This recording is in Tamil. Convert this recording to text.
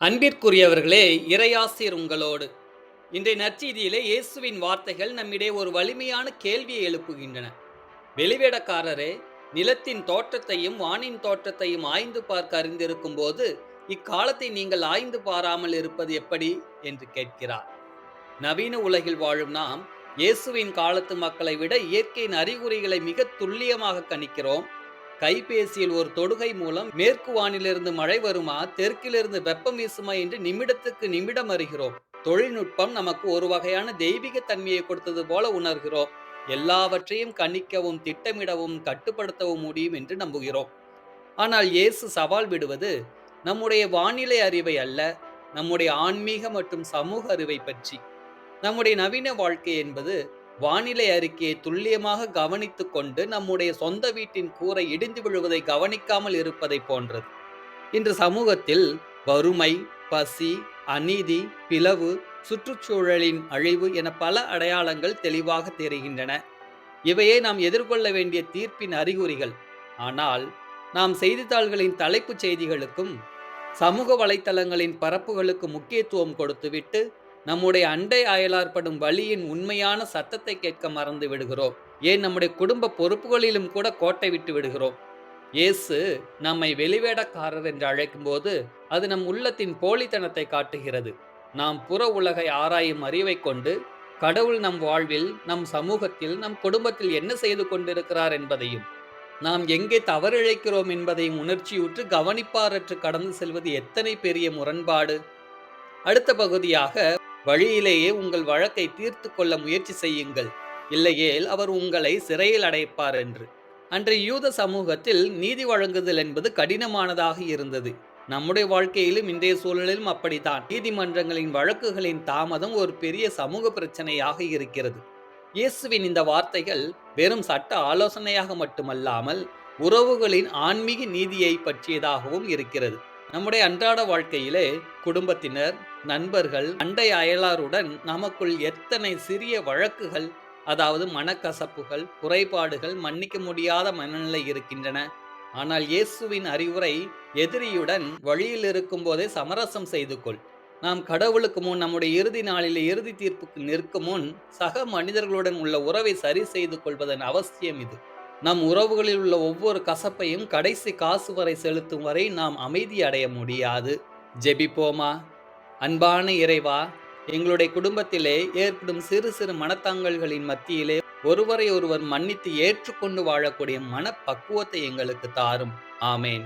அன்பிற்குரியவர்களே இறையாசிர் உங்களோடு. இன்றைய நற்செய்தியிலே இயேசுவின் வார்த்தைகள் நம்மிடையே ஒரு வலிமையான கேள்வியை எழுப்புகின்றன. வெளிவேடக்காரரே நிலத்தின் தோற்றத்தையும் வானின் தோற்றத்தையும் ஆய்ந்து பார்க்க அறிந்திருக்கும் போது இக்காலத்தை நீங்கள் ஆய்ந்து பாராமல் இருப்பது எப்படி? என்று கேட்கிறார். நவீன உலகில் வாழும் நாம் இயேசுவின் காலத்து மக்களை விட இயற்கையின் அறிகுறிகளை மிக துல்லியமாக கணிக்கிறோம் கைபேசியில் ஒரு தொடுகை மூலம் மேற்கு வானிலிருந்து மழை வருமா தெற்கிலிருந்து வெப்பம் வீசுமா என்று நிமிடத்துக்கு நிமிடம் அறிகிறோம். தொழில்நுட்பம் நமக்கு ஒரு வகையான தெய்வீக தன்மையை கொடுத்தது போல உணர்கிறோம். எல்லாவற்றையும் கணிக்கவும் திட்டமிடவும் கட்டுப்படுத்தவும் முடியும் என்று நம்புகிறோம். ஆனால் இயேசு சவால் விடுவது நம்முடைய வானிலை அறிவை அல்ல நம்முடைய ஆன்மீக மற்றும் சமூக அறிவை பற்றி. நம்முடைய நவீன வாழ்க்கை என்பது வானிலை அறிக்கையை துல்லியமாக கவனித்து கொண்டு நம்முடைய சொந்த வீட்டின் கூரை இடிந்து விழுவதை கவனிக்காமல் இருப்பதை போன்றது. இன்று சமூகத்தில் வறுமை பசி அநீதி பிளவு சுற்றுச்சூழலின் அழிவு என பல அடையாளங்கள் தெளிவாக தெரிகின்றன. இவையே நாம் எதிர்கொள்ள வேண்டிய தீர்ப்பின் அறிகுறிகள். ஆனால் நாம் செய்தித்தாள்களின் தலைப்புச் செய்திகளுக்கும் சமூக வலைத்தளங்களின் பரப்புகளுக்கு முக்கியத்துவம் கொடுத்துவிட்டு நம்முடைய அண்டை அயலார்படும் வழியின் உண்மையான சத்தத்தை கேட்க மறந்து விடுகிறோம். ஏன் நம்முடைய குடும்ப பொறுப்புகளிலும் கூட கோட்டை விட்டு விடுகிறோம்? இயேசு நம்மை வெளிவேடக்காரர் என்று அழைக்கும்போது அது நம் உள்ளத்தின் போலித்தனத்தை காட்டுகிறது. நாம் புற உலகை ஆராயும் அறிவை கொண்டு கடவுள் நம் வாழ்வில் நம் சமூகத்தில் நம் குடும்பத்தில் என்ன செய்து கொண்டிருக்கிறார் என்பதையும் நாம் எங்கே தவறிழைக்கிறோம் என்பதையும் உணர்ச்சியுற்று கவனிப்பாரற்று கடந்து செல்வது எத்தனை பெரிய முரண்பாடு. அடுத்த பகுதியாக வழியிலேயே உங்கள் வழக்கை தீர்த்து கொள்ள முயற்சி செய்யுங்கள். இல்லையேல் அவர் உங்களை சிறையில் அடைப்பார் என்று. அன்றைய யூத சமூகத்தில் நீதி வழங்குதல் என்பது கடினமானதாக இருந்தது. நம்முடைய வாழ்க்கையிலும் இன்றைய சூழலிலும் அப்படித்தான். நீதிமன்றங்களின் வழக்குகளின் தாமதம் ஒரு பெரிய சமூக பிரச்சனையாக இருக்கிறது. இயேசுவின் இந்த வார்த்தைகள் வெறும் சட்ட ஆலோசனையாக மட்டுமல்லாமல் உறவுகளின் ஆன்மீக நீதியை பற்றியதாகவும் இருக்கிறது. நம்முடைய அன்றாட வாழ்க்கையிலே குடும்பத்தினர் நண்பர்கள் அண்டை அயலாருடன் நமக்குள் எத்தனை சிறிய வழக்குகள் அதாவது மனக்கசப்புகள் குறைபாடுகள் மன்னிக்க முடியாத மனநிலை இருக்கின்றன. ஆனால் இயேசுவின் அறிவுரை எதிரியுடன் வழியில் இருக்கும் போதே சமரசம் செய்து கொள். நாம் கடவுளுக்கு முன் நம்முடைய இறுதி நாளிலே இறுதி தீர்ப்புக்கு நிற்கும் முன் சக மனிதர்களுடன் உள்ள உறவை சரி செய்து கொள்வதன் அவசியம் இது. நம் உறவுகளில் உள்ள ஒவ்வொரு கசப்பையும் கடைசி காசு வரை செலுத்தும் வரை நாம் அமைதி அடைய முடியாது. ஜெபிப்போமா? அன்பான இறைவா எங்களுடைய குடும்பத்திலே ஏற்படும் சிறு சிறு மனத்தாங்கல்களின் மத்தியிலே ஒருவரை ஒருவர் மன்னித்து ஏற்றுக்கொண்டு வாழக்கூடிய மனப்பக்குவத்தை எங்களுக்கு தாரும். ஆமேன்.